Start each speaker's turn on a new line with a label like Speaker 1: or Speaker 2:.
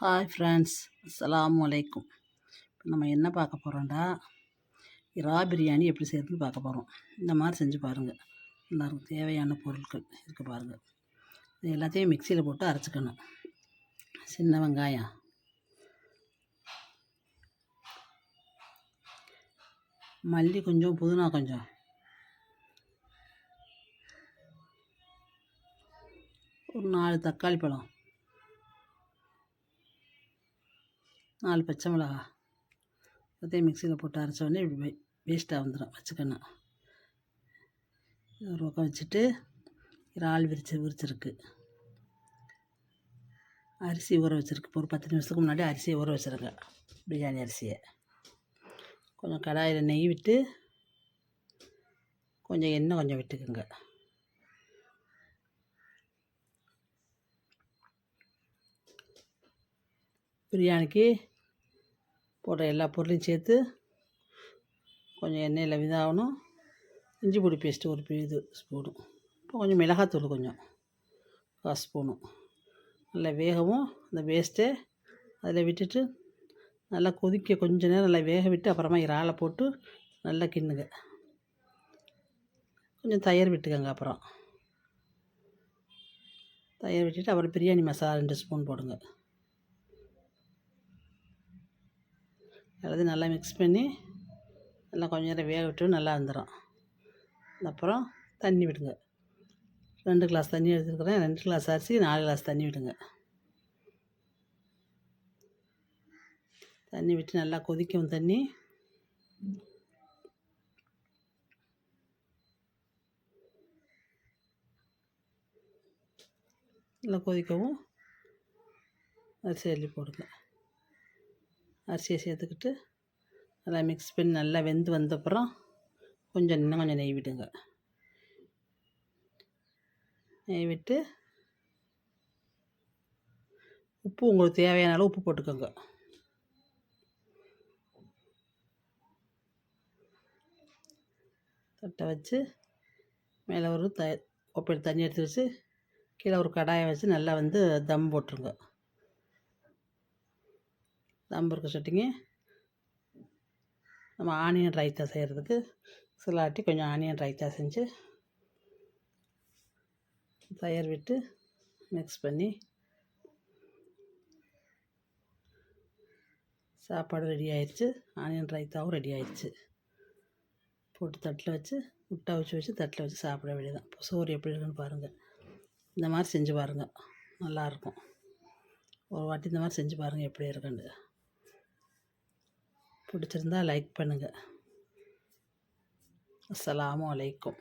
Speaker 1: Hi friends அஸ்லாம் அலைக்கும் இப்போ நம்ம என்ன பார்க்க போகிறோம்டா இறா பிரியாணி எப்படி செய்யறதுன்னு பார்க்க போகிறோம் இந்த மாதிரி செஞ்சு பாருங்கள் எல்லாருக்கும் தேவையான பொருட்கள் இருக்குது பாருங்கள் இது எல்லாத்தையும் மிக்சியில் போட்டு அரைச்சிக்கணும். சின்ன வெங்காயம். மல்லி கொஞ்சம் புதினா கொஞ்சம். ஒரு நாலு தக்காளி பழம். நாலு பச்சை மிளகா அதே மிக்சியில் போட்டு அரைச்ச உடனே இப்படி வே வேஸ்ட்டாக வந்துடும் வச்சுக்கணும். ஒரு பக்கம் வச்சுட்டு இறால் விரிச்சு விரிச்சிருக்கு. அரிசி ஊற வச்சுருக்கு. ஒரு பத்து நிமிஷத்துக்கு முன்னாடி அரிசியை ஊற வச்சுருங்க பிரியாணி அரிசியை. கொஞ்சம் கடாயில் நெய் விட்டு கொஞ்சம் எண்ணெய் கொஞ்சம் விட்டுக்குங்க. பிரியாணிக்கு போடுற எல்லா பொருளையும் சேர்த்து கொஞ்சம் எண்ணெயில் விதாகணும். இஞ்சி பொடி பேஸ்ட்டு ஒரு இது ஸ்பூனு. இப்போ கொஞ்சம் மிளகாத்தூள் கொஞ்சம் கால் ஸ்பூனு. நல்லா வேகவும் அந்த வேஸ்ட்டை அதில் விட்டுட்டு நல்லா கொதிக்க கொஞ்ச நேரம் நல்லா வேக விட்டு அப்புறமா இறாலை போட்டு நல்லா கிண்ணுங்க. கொஞ்சம் தயிர் விட்டுக்கங்க அப்புறம். தயிர் விட்டுட்டு அப்புறம் பிரியாணி மசாலா ரெண்டு ஸ்பூன் போடுங்க. எல்லாத்தையும் நல்லா மிக்ஸ் பண்ணி நல்லா கொஞ்ச நேரம் வேக விட்டு நல்லா வந்துடும் அப்புறம் தண்ணி விடுங்க. ரெண்டு கிளாஸ் தண்ணி எடுத்துருக்குறேன். ரெண்டு கிளாஸ் அரிசி நாலு கிளாஸ் தண்ணி விடுங்க. தண்ணி விட்டு நல்லா கொதிக்கும் தண்ணி. நல்லா கொதிக்கவும் அரிசி அள்ளி போடுங்க. அரிசியை சேர்த்துக்கிட்டு நல்லா மிக்ஸ் பண்ணி நல்லா வெந்து வந்தப்புறம் கொஞ்சம் இன்னும் கொஞ்சம் நெய் விடுங்க. நெய் விட்டு உப்பு உங்களுக்கு தேவையான அளவு உப்பு போட்டுக்கோங்க. தட்டை வச்சு மேலே ஒரு த கொப்பையில் தண்ணி எடுத்து வச்சு கீழே ஒரு கடாயை வச்சு நல்லா வந்து தம் போட்டுருங்க. தம் இருக்க சட்டிங்க. நம்ம ஆனியன் ரைத்தா செய்கிறதுக்கு சிலாட்டி கொஞ்சம் ஆனியன் ரைத்தா செஞ்சு தயிர் விட்டு மிக்ஸ் பண்ணி சாப்பாடு ரெடி ஆயிடுச்சு ஆனியன் ரைத்தாவும் ரெடி ஆயிடுச்சு போட்டு தட்டில் வச்சு முட்டை வச்சு வச்சு தட்டில் வச்சு சாப்பிட வேண்டியதான் இப்போ சோறு எப்படி இருக்குன்னு பாருங்கள் இந்த மாதிரி செஞ்சு பாருங்கள் நல்லாயிருக்கும் ஒரு வாட்டி இந்த மாதிரி செஞ்சு பாருங்கள் எப்படி இருக்குன்னு. பிடிச்சிருந்தா லைக் பண்ணுங்கள் அஸ்லாம் அலைக்கும்.